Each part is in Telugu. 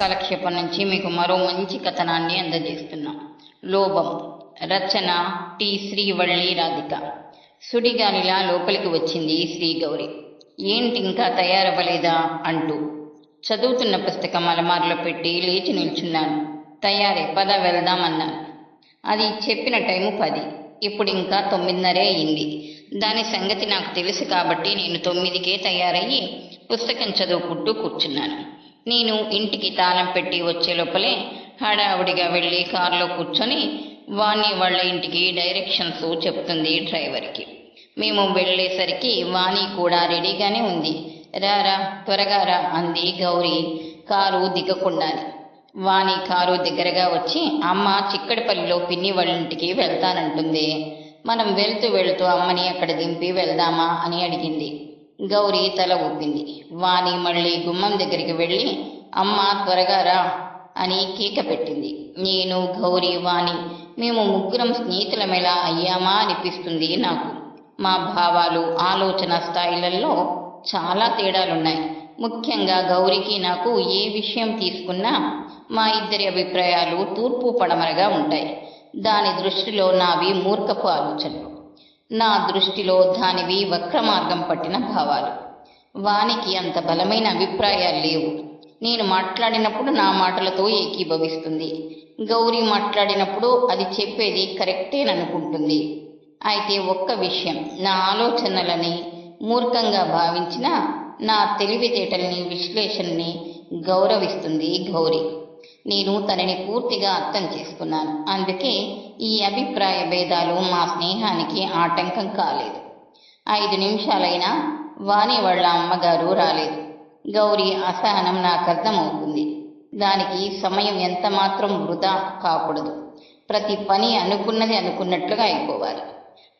కాలక్షేపం నుంచి మీకు మరో మంచి కథనాన్ని అందజేస్తున్నాం. లోభం. రచన టి. శ్రీవళ్ళి రాధిక. సుడిగాలిలా లోపలికి వచ్చింది శ్రీ గౌరి. ఏంటి ఇంకా తయారవ్వలేదా అంటూ. చదువుతున్న పుస్తకం అలమారులో పెట్టి లేచి నిల్చున్నాను. తయారే పద వెళ్దామన్నాను అది చెప్పిన టైము పది. ఇప్పుడు ఇంకా తొమ్మిదిన్నరే అయింది. దాని సంగతి నాకు తెలుసు కాబట్టి నేను తొమ్మిదికే తయారయ్యి పుస్తకం చదువుకుంటూ కూర్చున్నాను. నేను ఇంటికి తాళం పెట్టి వచ్చే లోపలే హడావుడిగా వెళ్ళి కారులో కూర్చొని వాణి వాళ్ళ ఇంటికి డైరెక్షన్స్ చెప్తుంది డ్రైవర్కి. మేము వెళ్ళేసరికి వాణి కూడా రెడీగానే ఉంది. రారా త్వరగా రా అంది గౌరీ. కారు దిగకుండానే. వాణి కారు దగ్గరగా వచ్చి అమ్మ చిక్కడిపల్లిలో పిన్ని వాళ్ళ ఇంటికి వెళ్తానంటుంది. మనం వెళ్తూ వెళ్తూ అమ్మని అక్కడ దింపి వెళ్దామా అని అడిగింది. గౌరీ తల ఊపింది. వాణి మళ్ళీ గుమ్మం దగ్గరికి వెళ్ళి అమ్మ త్వరగా రా అని కేక పెట్టింది. నేను గౌరీ వాణి మేము ముగ్గురం స్నేహితులమెలా అయ్యామా? అనిపిస్తుంది నాకు. మా భావాలు ఆలోచన స్థాయిలలో చాలా తేడాలున్నాయి. ముఖ్యంగా గౌరికి నాకు ఏ విషయం తీసుకున్నా మా ఇద్దరి అభిప్రాయాలు తూర్పు పడమరగా ఉంటాయి. దాని దృష్టిలో నావి మూర్ఖపు ఆలోచనలు. నా దృష్టిలో దానివి వక్రమార్గం పట్టిన భావాలు. వానికి అంత బలమైన అభిప్రాయాలు లేవు. నేను మాట్లాడినప్పుడు నా మాటలతో ఏకీభవిస్తుంది. గౌరీ మాట్లాడినప్పుడు అది చెప్పేది కరెక్టేననుకుంటుంది. అయితే ఒక్క విషయం నా ఆలోచనలని మూర్ఖంగా భావించిన నా తెలివితేటల్ని విశ్లేషణని గౌరవిస్తుంది గౌరీ. నేను తనని పూర్తిగా అర్థం చేసుకున్నాను. అందుకే ఈ అభిప్రాయ భేదాలు మా స్నేహానికి ఆటంకం కాలేదు. ఐదు నిమిషాలైనా వాణి వాళ్ళ అమ్మగారు రాలేదు. గౌరీ అసహనం నాకు అర్థమవుతుంది. దానికి సమయం ఎంత మాత్రం వృధా కాకూడదు. ప్రతి పని అనుకున్నది అనుకున్నట్లుగా అయిపోవాలి.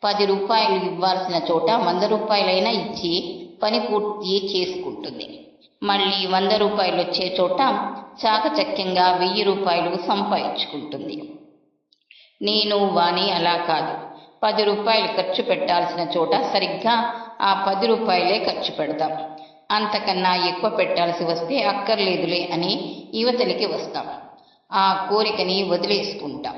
పది రూపాయలు ఇవ్వాల్సిన చోట వంద రూపాయలైనా ఇచ్చి పని పూర్తి చేసుకుంటుంది. మళ్ళీ వంద రూపాయలు వచ్చే చోట చాకచక్యంగా వెయ్యి రూపాయలు సంపాదించుకుంటుంది. నేను వాణి అలా కాదు. పది రూపాయలు ఖర్చు పెట్టాల్సిన చోట సరిగ్గా ఆ పది రూపాయలే ఖర్చు పెడతాం. అంతకన్నా ఎక్కువ పెట్టాల్సి వస్తే అక్కర్లేదులే అని యువతలికి వస్తాం. ఆ కోరికని వదిలేసుకుంటాం.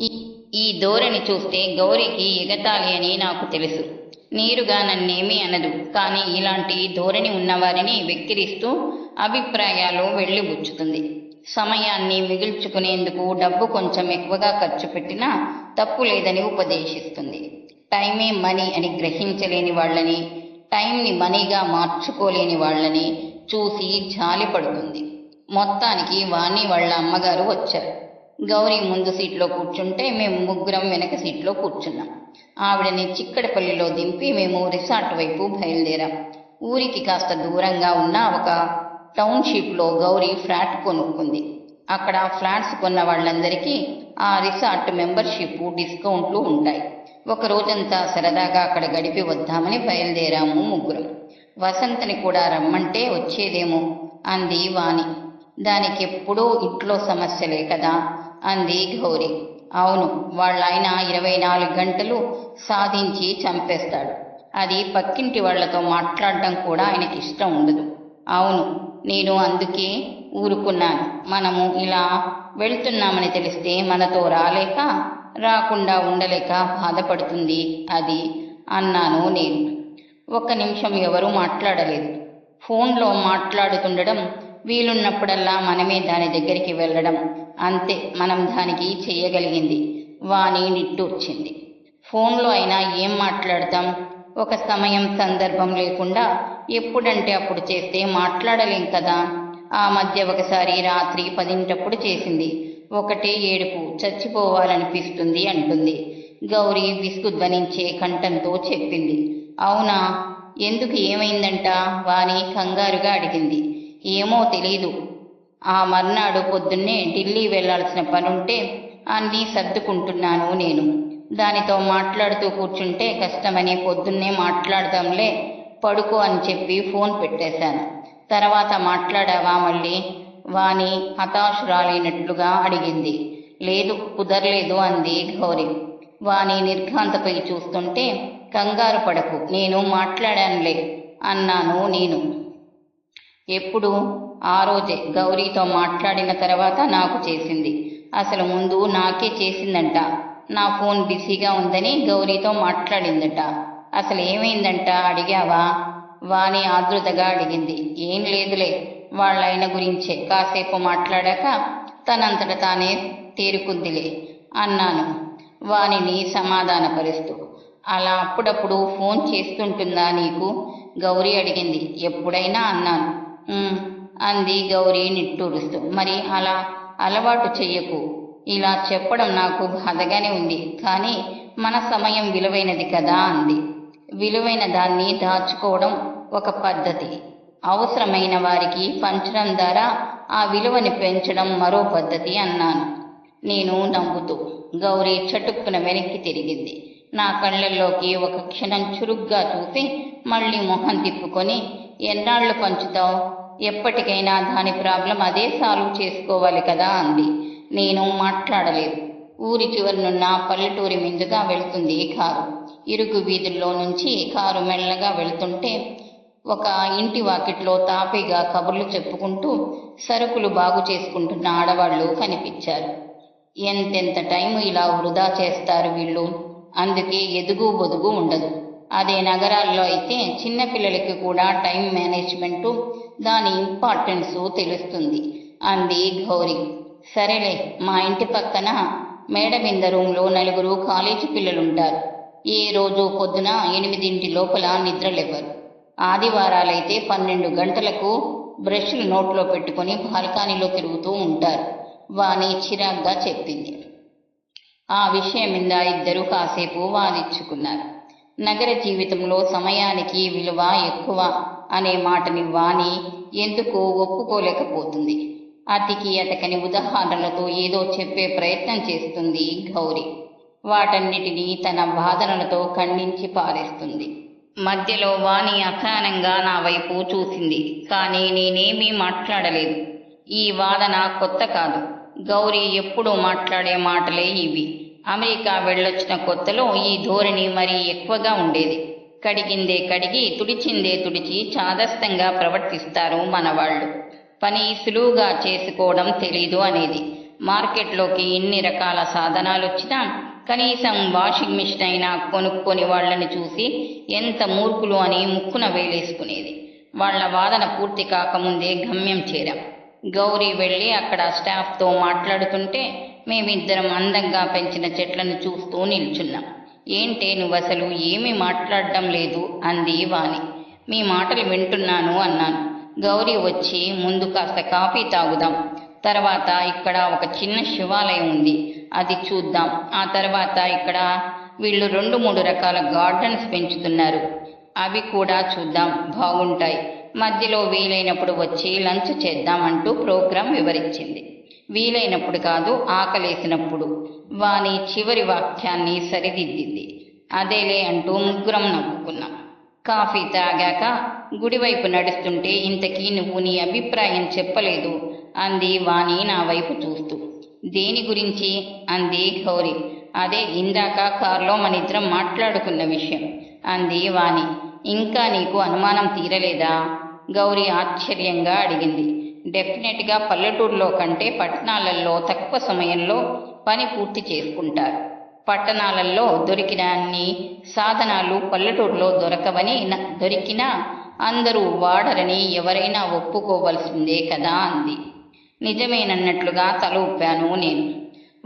ఈ ఈ ధోరణి చూస్తే గౌరికి ఎగతాలి అని నాకు తెలుసు. నేరుగా నన్నేమీ అనదు. కానీ ఇలాంటి ధోరణి ఉన్నవారిని వెక్కిరిస్తూ అభిప్రాయాలు వెళ్ళిబుచ్చుతుంది సమయాన్ని మిగుల్చుకునేందుకు డబ్బు కొంచెం ఎక్కువగా ఖర్చు పెట్టినా తప్పు లేదని ఉపదేశిస్తుంది. టైమే మనీ అని గ్రహించలేని వాళ్ళని టైంని మనీగా మార్చుకోలేని వాళ్ళని చూసి జాలి పడుతుంది. మొత్తానికి వాణి వాళ్ళ అమ్మగారు వచ్చారు. గౌరీ ముందు సీట్లో కూర్చుంటే మేము ముగ్గురం వెనక సీట్లో కూర్చున్నాం. ఆవిడని చిక్కడపల్లిలో దింపి మేము రిసార్ట్ వైపు బయలుదేరాం. ఊరికి కాస్త దూరంగా ఉన్న ఒక టౌన్షిప్లో గౌరీ ఫ్లాట్ కొనుక్కుంది. అక్కడ ఫ్లాట్స్ కొన్న వాళ్ళందరికీ ఆ రిసార్ట్ మెంబర్షిప్ డిస్కౌంట్లు ఉంటాయి. ఒక రోజంతా సరదాగా అక్కడ గడిపి వద్దామని బయలుదేరాము ముగ్గురం. వసంతని కూడా రమ్మంటే వచ్చేదేమో? అంది వాణి. దానికి ఎప్పుడూ ఇంట్లో సమస్యలే కదా? అంది గౌరీ. అవును వాళ్ళాయన ఇరవై నాలుగు గంటలు సాధించి చంపేస్తాడు. అది పక్కింటి వాళ్ళతో మాట్లాడడం కూడా ఆయనకి ఇష్టం ఉండదు. అవును నేను అందుకే ఊరుకున్నాను. మనము ఇలా వెళ్తున్నామని తెలిస్తే మనతో రాలేక రాకుండా ఉండలేక బాధపడుతుంది. అది అన్నాను నేను. ఒక్క నిమిషం ఎవరూ మాట్లాడలేదు. ఫోన్లో మాట్లాడుతుండడం వీలున్నప్పుడల్లా మనమే దాని దగ్గరికి వెళ్ళడం అంతే మనం దానికి చేయగలిగింది. వాణి నిట్టూర్చింది. ఫోన్లో అయినా ఏం మాట్లాడతాం? ఒక సమయం సందర్భం లేకుండా ఎప్పుడంటే అప్పుడు చేస్తే మాట్లాడలేం కదా. ఆ మధ్య ఒకసారి రాత్రి పదింటప్పుడు చేసింది. ఒకటే ఏడుపు చచ్చిపోవాలనిపిస్తుంది అంటుంది. గౌరీ విసుగు ధ్వనించే కంఠంతో చెప్పింది. అవునా? ఎందుకు ఏమైందంట? వాణి కంగారుగా అడిగింది. ఏమో తెలీదు. ఆ మర్నాడు పొద్దున్నే ఢిల్లీ వెళ్ళాల్సిన పనుంటే అన్నీ సర్దుకుంటున్నాను నేను. దానితో మాట్లాడుతూ కూర్చుంటే కష్టమని పొద్దున్నే మాట్లాడదాంలే. పడుకో అని చెప్పి ఫోన్ పెట్టేశాను. తర్వాత మాట్లాడావా మళ్ళీ? వాణి హతాశురాలైనట్లుగా అడిగింది. లేదు కుదరలేదు అంది గౌరీ. వాణి నిర్ఘాంతపై చూస్తుంటే కంగారు పడకు నేను మాట్లాడానులే అన్నాను నేను. ఎప్పుడు? ఆ రోజే గౌరీతో మాట్లాడిన తర్వాత నాకు చేసింది. అసలు ముందు నాకే చేసిందంట. నా ఫోన్ బిజీగా ఉందని గౌరీతో మాట్లాడిందట. అసలు ఏమైందంట? అడిగావా? వాణి ఆదృతగా అడిగింది. ఏం లేదులే వాళ్ళైన గురించే. కాసేపు మాట్లాడాక తనంతట తానే తేరుకుందిలే. అన్నాను. వాణిని సమాధానపరుస్తూ. అలా అప్పుడప్పుడు ఫోన్ చేస్తుంటుందా నీకు? గౌరీ అడిగింది. ఎప్పుడైనా అన్నాను. అంది గౌరీ నిట్టూరుస్తూ. మరి అలా అలవాటు చెయ్యకు. ఇలా చెప్పడం నాకు బాధగానే ఉంది. కానీ మన సమయం విలువైనది కదా అంది. విలువైన దాన్ని దాచుకోవడం ఒక పద్ధతి. అవసరమైన వారికి పంచడం ద్వారా ఆ విలువని పెంచడం మరో పద్ధతి అన్నాను. నేను నవ్వుతూ గౌరీ చటుక్కున వెనక్కి తిరిగింది. నా కళ్ళల్లోకి ఒక క్షణం చురుగ్గా చూసి మళ్ళీ మొహం తిప్పుకొని ఎన్నాళ్ళు పంచుతావు? ఎప్పటికైనా దాని ప్రాబ్లం అదే సాల్వ్ చేసుకోవాలి కదా అంది. నేను మాట్లాడలేదు. ఊరి చివరినున్న పల్లెటూరి మీదుగా వెళ్తుంది కారు. ఇరుగు వీధుల్లో నుంచి కారు మెల్లగా వెళ్తుంటే ఒక ఇంటి వాకిట్లో తాపీగా కబుర్లు చెప్పుకుంటూ సరుకులు బాగు చేసుకుంటున్న ఆడవాళ్ళు కనిపించారు. ఎంతెంత టైం ఇలా వృధా చేస్తారు వీళ్ళు? అందుకే ఎదుగు బొదుగు ఉండదు. అదే నగరాల్లో అయితే చిన్నపిల్లలకి కూడా టైం మేనేజ్మెంటు దాని ఇంపార్టెన్స్ తెలుస్తుంది అంది గౌరీ. సరేలే మా ఇంటి పక్కన మేడ మీద రూమ్లో నలుగురు కాలేజీ పిల్లలుంటారు. ఏ రోజు పొద్దున ఎనిమిదింటి లోపల నిద్రలేవ్వరు. ఆదివారాలైతే పన్నెండు గంటలకు బ్రష్లు నోట్లో పెట్టుకొని బాల్కానీలో తిరుగుతూ ఉంటారు. వాణి చిరాగ్గా చెప్పింది. ఆ విషయం మీద ఇద్దరు కాసేపు వాదించుకున్నారు. నగర జీవితంలో సమయానికి విలువ ఎక్కువ అనే మాటని వాణి ఎందుకు ఒప్పుకోలేకపోతుంది? అతికి అతకని ఉదాహరణలతో ఏదో చెప్పే ప్రయత్నం చేస్తుంది గౌరీ. వాటన్నిటినీ తన వాదనలతో ఖండించి పారేస్తుంది. మధ్యలో వాణి అసహనంగా నా వైపు చూసింది. కానీ నేనేమీ మాట్లాడలేదు. ఈ వాదన కొత్త కాదు. గౌరీ ఎప్పుడూ మాట్లాడే మాటలే ఇవి. అమెరికా వెళ్ళొచ్చిన కొత్తలో ఈ ధోరణి మరీ ఎక్కువగా ఉండేది. కడిగిందే కడిగి తుడిచిందే తుడిచి చాదస్తంగా ప్రవర్తిస్తారు మనవాళ్ళు. పని సులువుగా చేసుకోవడం తెలీదు అనేది. మార్కెట్లోకి ఎన్ని రకాల సాధనాలు వచ్చినా కనీసం వాషింగ్ మిషన్ అయినా కొనుక్కొని వాళ్ళని చూసి ఎంత మూర్ఖులు అని ముక్కున వేలేసుకునేది. వాళ్ళ వాదన పూర్తి కాకముందే గమ్యం చేరాం. గౌరీ వెళ్ళి అక్కడ స్టాఫ్తో మాట్లాడుతుంటే మేమిద్దరం అందంగా పెంచిన చెట్లను చూస్తూ నిల్చున్నాం. ఏంటే అసలు ఏమీ మాట్లాడడం లేదు అంది వాణి. మీ మాటలు వింటున్నాను అన్నాను. గౌరీ వచ్చి ముందు కాస్త కాఫీ తాగుదాం. తర్వాత ఇక్కడ ఒక చిన్న శివాలయం ఉంది. అది చూద్దాం. ఆ తర్వాత ఇక్కడ వీళ్ళు రెండు మూడు రకాల గార్డెన్స్ పెంచుతున్నారు. అవి కూడా చూద్దాం. బాగుంటాయి. మధ్యలో వీలైనప్పుడు వచ్చి లంచ్ చేద్దామంటూ ప్రోగ్రాం వివరించింది. వీలైనప్పుడు కాదు ఆకలేసినప్పుడు. వాని చివరి వాక్యాన్ని సరిదిద్దింది. అదేలే అంటూ ముగ్గురం నవ్వుకున్నాం. కాఫీ తాగాక గుడివైపు నడుస్తుంటే ఇంతకీ నువ్వు నీ అభిప్రాయం చెప్పలేదు అంది వాణి నా వైపు చూస్తూ. దేని గురించి? అంది గౌరి. అదే ఇందాక కారులో మనిద్దరం మాట్లాడుకున్న విషయం అంది వాణి. ఇంకా నీకు అనుమానం తీరలేదా? గౌరి ఆశ్చర్యంగా అడిగింది. డెఫినెట్గా పల్లెటూరులో కంటే పట్టణాలలో తక్కువ సమయంలో పని పూర్తి చేసుకుంటారు. పట్టణాలలో దొరికిన అన్ని సాధనాలు పల్లెటూరులో దొరకవని దొరికినా అందరూ వాడరని ఎవరైనా ఒప్పుకోవలసిందే కదా అంది. నిజమేనన్నట్లుగా తల ఊపాను నేను.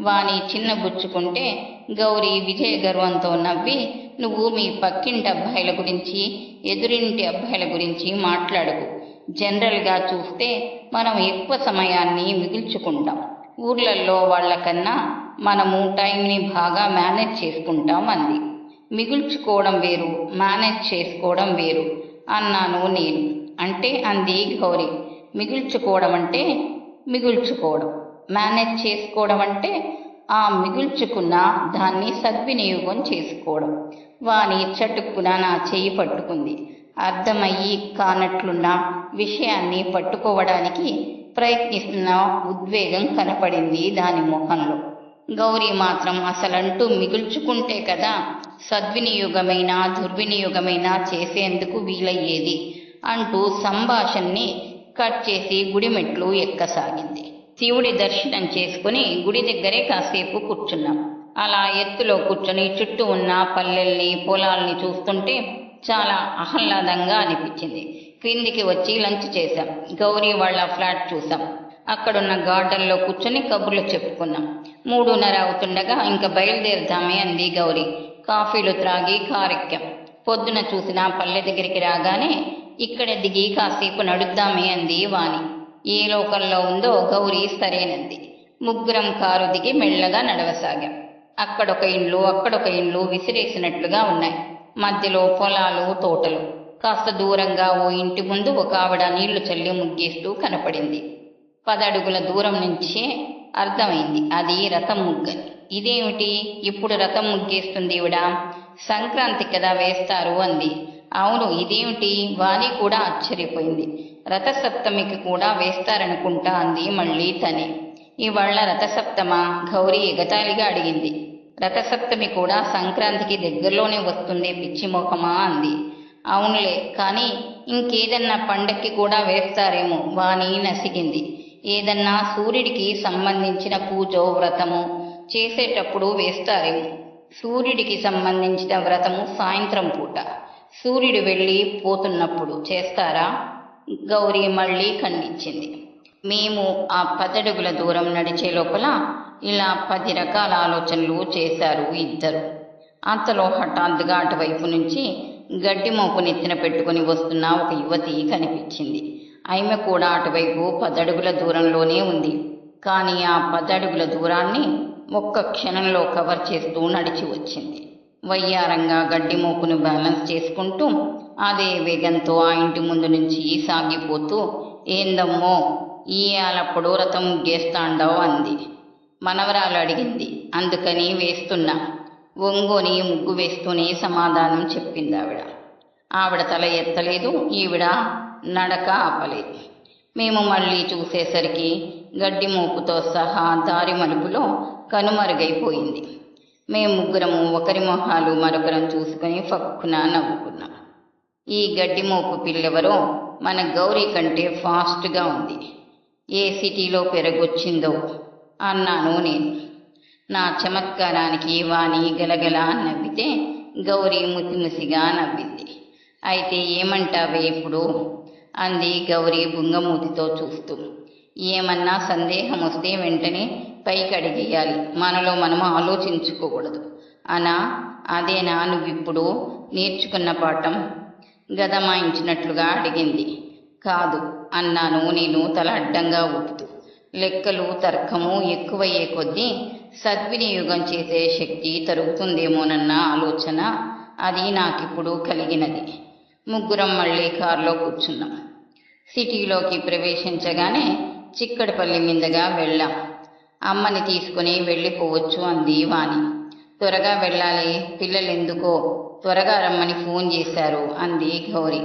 వాని చిన్నబుచ్చుకుంటే గౌరీ విజయ గర్వంతో నవ్వి నువ్వు మీ పక్కింటి అబ్బాయిల గురించి ఎదురింటి అబ్బాయిల గురించి మాట్లాడకు. జనరల్గా చూస్తే మనం ఎక్కువ సమయాన్ని మిగుల్చుకుంటాం. ఊర్లలో వాళ్ళకన్నా మనము టైంని బాగా మేనేజ్ చేసుకుంటాం అంది. మిగుల్చుకోవడం వేరు మేనేజ్ చేసుకోవడం వేరు అన్నాను నేను. అంటే అంది గౌరీ. మిగుల్చుకోవడం అంటే మిగుల్చుకోవడం. మేనేజ్ చేసుకోవడం అంటే ఆ మిగుల్చుకున్న దాన్ని సద్వినియోగం చేసుకోవడం. వాని చటుక్కున నా చేయి పట్టుకుంది. అర్థమయ్యి కానట్లున్న విషయాన్ని పట్టుకోవడానికి ప్రయత్నిస్తున్న ఉద్వేగం కనపడింది దాని ముఖంలో గౌరీ మాత్రం అసలంటూ మిగుల్చుకుంటే కదా సద్వినియోగమైన దుర్వినియోగమైన చేసేందుకు వీలయ్యేది అంటూ సంభాషణని కట్ చేసి గుడి మెట్లు ఎక్కసాగింది. శివుడి దర్శనం చేసుకుని గుడి దగ్గరే కాసేపు కూర్చున్నాం. అలా ఎత్తులో కూర్చొని చుట్టూ ఉన్న పల్లెల్ని పొలాల్ని చూస్తుంటే చాలా ఆహ్లాదంగా అనిపించింది. క్రిందికి వచ్చి లంచ్ చేశాం. గౌరీ వాళ్ళ ఫ్లాట్ చూసాం అక్కడున్న గార్డెన్లో కూర్చొని కబుర్లు చెప్పుకున్నాం. మూడున్నర అవుతుండగా ఇంకా బయలుదేరుతామే అంది గౌరీ. కాఫీలు త్రాగి కారెక్కాం. పొద్దున చూసిన పల్లె దగ్గరికి రాగానే ఇక్కడ దిగి కాసేపు నడుద్దామే అంది వాణి. ఏ లోకంలో ఉందో గౌరీ సరేనంది. ముగ్గురం కారు దిగి మెల్లగా నడవసాగాం. అక్కడొక ఇండ్లు అక్కడొక ఇండ్లు విసిరేసినట్లుగా ఉన్నాయి. మధ్యలో పొలాలు తోటలు. కాస్త దూరంగా ఓ ఇంటి ముందు ఒక ఆవిడ నీళ్ళు చల్లి ముగ్గేస్తూ కనపడింది. పదడుగుల దూరం నుంచే అర్థమైంది అది రథం ముగ్గని ఇదేమిటి? ఇప్పుడు రథం ముగ్గేస్తుంది ఈవిడ. సంక్రాంతి కదా వేస్తారు అంది. అవును ఇదేమిటి? వాణి కూడా ఆశ్చర్యపోయింది. రథసప్తమికి కూడా వేస్తారనుకుంటా అంది మళ్ళీ తనే. ఇవాళ రథసప్తమా? గౌరీ ఎగతాళిగా అడిగింది. రథసప్తమి కూడా సంక్రాంతికి దగ్గరలోనే వస్తుంది పిచ్చిమోకమా అంది. అవునులే కానీ ఇంకేదన్నా పండక్కి కూడా వేస్తారేమో వాణి నసిగింది. ఏదన్నా సూర్యుడికి సంబంధించిన పూజో వ్రతము చేసేటప్పుడు వేస్తారేమో. సూర్యుడికి సంబంధించిన వ్రతము సాయంత్రం పూట. సూర్యుడు వెళ్ళి పోతున్నప్పుడు చేస్తారా? గౌరీ మళ్ళీ ఖండించింది. మేము ఆ పదడుగుల దూరం నడిచే లోపల ఇలా పది రకాల ఆలోచనలు చేశారు ఇద్దరు. అంతలో హఠాత్తుగా అటువైపు నుంచి గడ్డి మోపు నెత్తిన పెట్టుకుని వస్తున్న ఒక యువతి కనిపించింది. ఆమె కూడా అటువైపు పదడుగుల దూరంలోనే ఉంది. కానీ ఆ పదడుగుల దూరాన్ని ఒక్క క్షణంలో కవర్ చేస్తూ నడిచి వచ్చింది. వయ్యారంగా గడ్డి మోపును బ్యాలెన్స్ చేసుకుంటూ అదే వేగంతో ఆ ఇంటి ముందు నుంచి సాగిపోతూ ఏందమ్మో ఈయాలప్పుడు రథం ముగ్గేస్తాండవు అంది. మనవరాలు అడిగింది. అందుకని వేస్తున్నా. ఒంగోని ముగ్గు వేస్తూనే సమాధానం చెప్పింది ఆవిడ. ఆవిడ తల ఎత్తలేదు. ఈవిడ నడక ఆపలేదు. మేము మళ్ళీ చూసేసరికి గడ్డి మోపుతో సహా దారి మలుపులో కనుమరుగైపోయింది. మేము ముగ్గురము ఒకరి మొహాలు మరొకరం చూసుకొని ఫక్కున నవ్వుకున్నాం. ఈ గడ్డి మోపు పిల్లెవరో మన గౌరీ కంటే ఫాస్ట్గా ఉంది. ఏ సిటీలో పెరగొచ్చిందో అన్నాను నేను. నా చమత్కారానికి వాణి గలగల నవ్వితే గౌరీ ముసిముసిగా నవ్వింది. అయితే ఏమంటావే ఇప్పుడు? అంది గౌరీ బుంగమూతితో చూస్తూ. ఏమన్నా సందేహం వస్తే వెంటనే పైకి అడిగేయాలి. మనలో మనం ఆలోచించుకోకూడదు. అనా అదేనా నువ్విప్పుడు నేర్చుకున్న పాఠం? గదమాయించినట్లుగా అడిగింది. కాదు అన్నాను నేను తల అడ్డంగా ఊపుతూ. లెక్కలు తర్కము ఎక్కువయ్యే కొద్దీ సద్వినియోగం చేసే శక్తి తరుగుతుందేమోనన్న ఆలోచన అది నాకిప్పుడు కలిగినది. ముగ్గురం మళ్ళీ కారులో కూర్చున్నాం. సిటీలోకి ప్రవేశించగానే చిక్కడపల్లి మీదుగా వెళ్ళాం. అమ్మని తీసుకుని వెళ్ళిపోవచ్చు అంది వాణి త్వరగా వెళ్ళాలి పిల్లలు ఎందుకో త్వరగా రమ్మని ఫోన్ చేశారు అంది గౌరీ.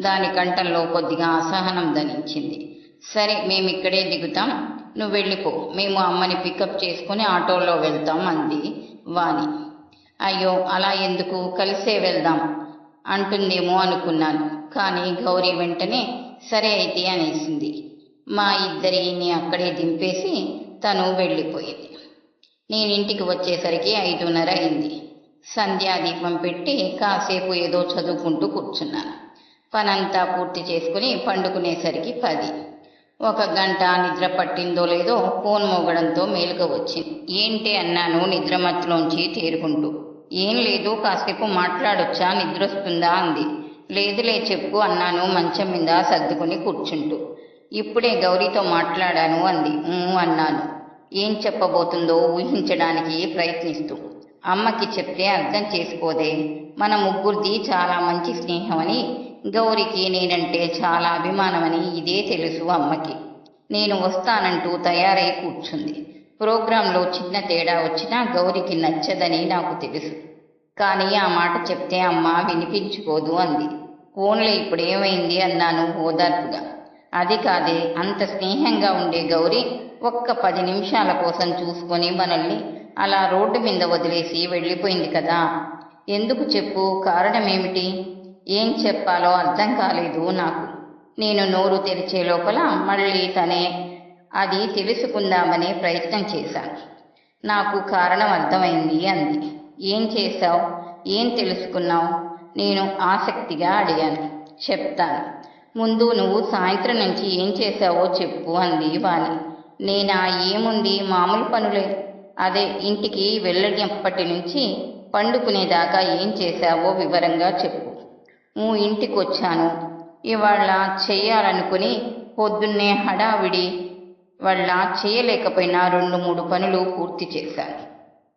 దాని కంఠంలో కొద్దిగా అసహనం ధనించింది. సరే మేము ఇక్కడే దిగుతాం. నువ్వు వెళ్ళిపో. మేము అమ్మని పికప్ చేసుకుని ఆటోలో వెళ్తాం అంది వాణి. అయ్యో అలా ఎందుకు? కలిసే వెళ్దాం అంటుందేమో అనుకున్నాను. కానీ గౌరీ వెంటనే సరే అయితే అనేసింది. మా ఇద్దరిని అక్కడే దింపేసి తను వెళ్ళిపోయింది. నేను ఇంటికి వచ్చేసరికి ఐదున్నర అయింది. సంధ్యాదీపం పెట్టి కాసేపు ఏదో చదువుకుంటూ కూర్చున్నాను. పనంతా పూర్తి చేసుకుని పండుకునేసరికి పది. ఒక గంట నిద్ర పట్టిందో లేదో ఫోన్ మోగడంతో మేలుక వచ్చింది. ఏంటి అన్నాను నిద్రమత్తులోంచి తేరుకుంటూ. ఏం లేదు కాసేపు మాట్లాడొచ్చా నిద్రొస్తుందా అంది. లేదులే చెప్పు అన్నాను మంచం మీద సర్దుకుని కూర్చుంటూ. ఇప్పుడే గౌరీతో మాట్లాడాను అంది. అన్నాను. ఏం చెప్పబోతుందో ఊహించడానికి ప్రయత్నిస్తూ. అమ్మకి చెప్తే అర్థం చేసుకోదే. మన ముగ్గురిది చాలా మంచి స్నేహమని గౌరికి నేనంటే చాలా అభిమానమని ఇదే తెలుసు అమ్మకి. నేను వస్తానంటూ తయారై కూర్చుంది. ప్రోగ్రాంలో చిన్న తేడా వచ్చినా గౌరికి నచ్చదని నాకు తెలుసు. కానీ ఆ మాట చెప్తే అమ్మ వినిపించుకోదు అంది. ఫోన్లో ఇప్పుడు ఏమైంది అన్నాను ఓదార్పుగా. అది కాదే అంత స్నేహంగా ఉండే గౌరీ ఒక్క పది నిమిషాల కోసం చూసుకొని మనల్ని అలా రోడ్డు మీద వదిలేసి వెళ్ళిపోయింది కదా. ఎందుకు చెప్పు? కారణమేమిటి? ఏం చెప్పాలో అర్థం కాలేదు నాకు. నేను నోరు తెరిచే లోపల మళ్ళీ తనే అది తెలుసుకుందామనే ప్రయత్నం చేశాను నాకు కారణం అర్థమైంది అంది. ఏం చేశావు? ఏం తెలుసుకున్నావు? నేను ఆసక్తిగా అడిగాను. చెప్తాను. ముందు నువ్వు సాయంత్రం నుంచి ఏం చేశావో చెప్పు అంది వాణి. నేనా ఏముంది? మామూలు పనులే. అదే ఇంటికి వెళ్ళినప్పటి నుంచి పండుకునేదాకా ఏం చేశావో వివరంగా చెప్పు. నువ్వు ఇంటికి వచ్చాను ఇవాళ చేయాలనుకుని పొద్దున్నే హడావిడి వాళ్ళ చేయలేకపోయినా రెండు మూడు పనులు పూర్తి చేశాను.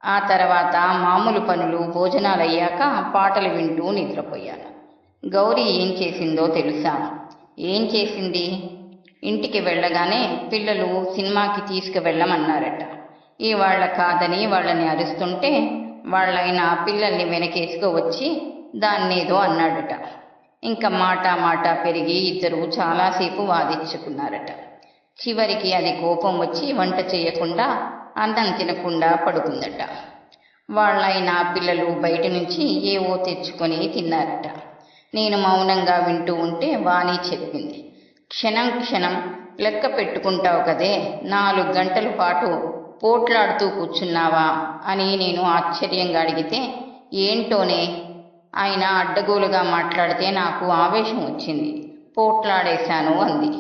ఆ తర్వాత మామూలు పనులు భోజనాలు అయ్యాక పాటలు వింటూ నిద్రపోయాను. గౌరీ ఏం చేసిందో తెలుసా? ఏం చేసింది? ఇంటికి వెళ్ళగానే పిల్లలు సినిమాకి తీసుకువెళ్ళమన్నారట. ఇవాళ కాదని వాళ్ళని అరుస్తుంటే వాళ్ళైన పిల్లల్ని వెనకేసుకు వచ్చి దాన్నేదో అన్నాడట. ఇంకా మాట మాట పెరిగి ఇద్దరు చాలాసేపు వాదించుకున్నారట. చివరికి అది కోపం వచ్చి వంట చేయకుండా అన్నం తినకుండా పడుకుందట. వాళ్ళైన పిల్లలు బయట నుంచి ఏవో తెచ్చుకొని తిన్నారట. నేను మౌనంగా వింటూ ఉంటే వాణి చెప్పింది. క్షణం క్షణం లెక్క పెట్టుకుంటావు కదే నాలుగు గంటల పాటు పోట్లాడుతూ కూర్చున్నావా అని నేను ఆశ్చర్యంగా అడిగితే ఏంటోనే? ఆయన అడ్డగోలుగా మాట్లాడితే నాకు ఆవేశం వచ్చింది. పోట్లాడేశాను అంది.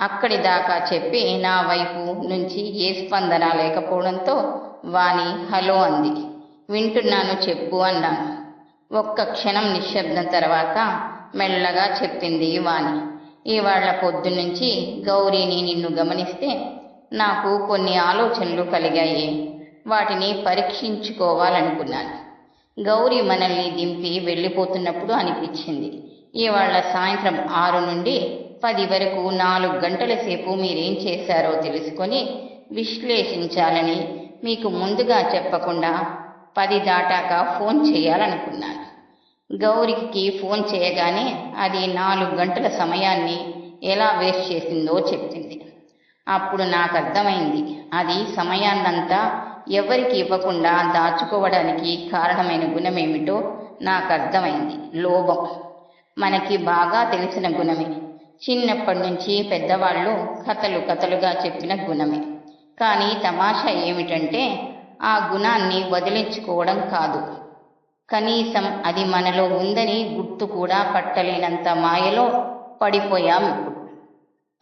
అక్కడి దాకా చెప్పి నా వైపు నుంచి ఏ స్పందన లేకపోవడంతో వాణి హలో అంది. వింటున్నాను చెప్పు అన్నాను. ఒక్క క్షణం నిశ్శబ్దం తర్వాత మెల్లగా చెప్పింది వాణి. ఇవాళ పొద్దునుంచి గౌరీని నిన్ను గమనిస్తే నాకు కొన్ని ఆలోచనలు కలిగాయి. వాటిని పరీక్షించుకోవాలనుకున్నాను. గౌరీ మనల్ని దింపి వెళ్ళిపోతున్నప్పుడు అనిపించింది. ఇవాళ సాయంత్రం ఆరు నుండి పది వరకు నాలుగు గంటల సేపు మీరేం చేశారో తెలుసుకొని విశ్లేషించాలని మీకు ముందుగా చెప్పకుండా పది దాటాక ఫోన్ చేయాలనుకున్నాను. గౌరికి ఫోన్ చేయగానే అది నాలుగు గంటల సమయాన్ని ఎలా వేస్ట్ చేసిందో చెప్పింది. అప్పుడు నాకు అర్థమైంది. అది సమయాన్నంతా ఎవరికి ఇవ్వకుండా దాచుకోవడానికి కారణమైన గుణమేమిటో నాకు అర్థమైంది. లోభం. మనకి బాగా తెలిసిన గుణమే. చిన్నప్పటి నుంచి పెద్దవాళ్ళు కథలు కథలుగా చెప్పిన గుణమే. కానీ తమాషా ఏమిటంటే ఆ గుణాన్ని వదిలించుకోవడం కాదు. కనీసం అది మనలో ఉందని గుర్తు కూడా పట్టలేనంత మాయలో పడిపోయాం ఇప్పుడు.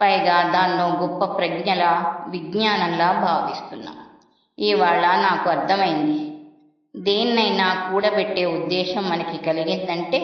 పైగా దాన్నో గొప్ప ప్రజ్ఞలా విజ్ఞానంలా భావిస్తున్నాం. ఇవాళ నాకు అర్థమైంది. దేన్నైనా కూడబెట్టే ఉద్దేశం మనకి కలిగిందంటే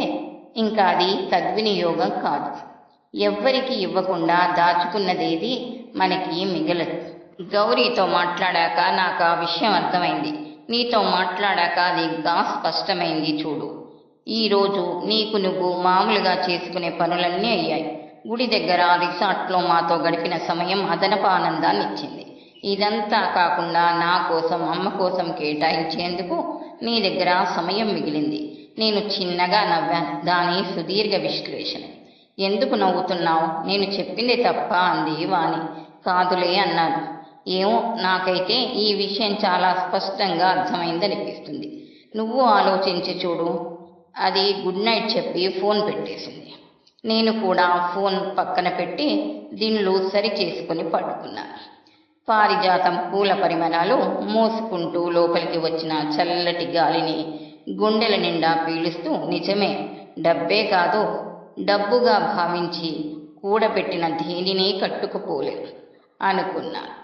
ఇంకా అది సద్వినియోగం కాదు. ఎవ్వరికి ఇవ్వకుండా దాచుకున్నదేది మనకి మిగలదు. గౌరీతో మాట్లాడాక నాకు ఆ విషయం అర్థమైంది. నీతో మాట్లాడాక అది ఇంకా స్పష్టమైంది చూడు. ఈరోజు నీకు నువ్వు మామూలుగా చేసుకునే పనులన్నీ అయ్యాయి. గుడి దగ్గర రిసార్ట్లో మాతో గడిపిన సమయం అదనపు ఆనందాన్ని ఇచ్చింది ఇదంతా కాకుండా నా కోసం అమ్మ కోసం కేటాయించేందుకు నీ దగ్గర సమయం మిగిలింది. నేను చిన్నగా నవ్వాను. దాని సుదీర్ఘ విశ్లేషణ. ఎందుకు నవ్వుతున్నావు? నేను చెప్పింది తప్ప అంది వాణి. కాదులే అన్నాను. ఏమో నాకైతే ఈ విషయం చాలా స్పష్టంగా అర్థమైందనిపిస్తుంది నువ్వు ఆలోచించి చూడు. అది గుడ్ నైట్ చెప్పి ఫోన్ పెట్టేసింది. నేను కూడా ఫోన్ పక్కన పెట్టి దిండ్లు సరి చేసుకుని పడుకున్నాను పారిజాతం పూల పరిమళాలు మోసుకుంటూ లోపలికి వచ్చిన చల్లటి గాలిని గుండెల నిండా పీలుస్తూ నిజమే డబ్బే కాదు డబ్బుగా భావించి కూడబెట్టిన దేనిని కట్టుకుపోలేదు అనుకున్నాను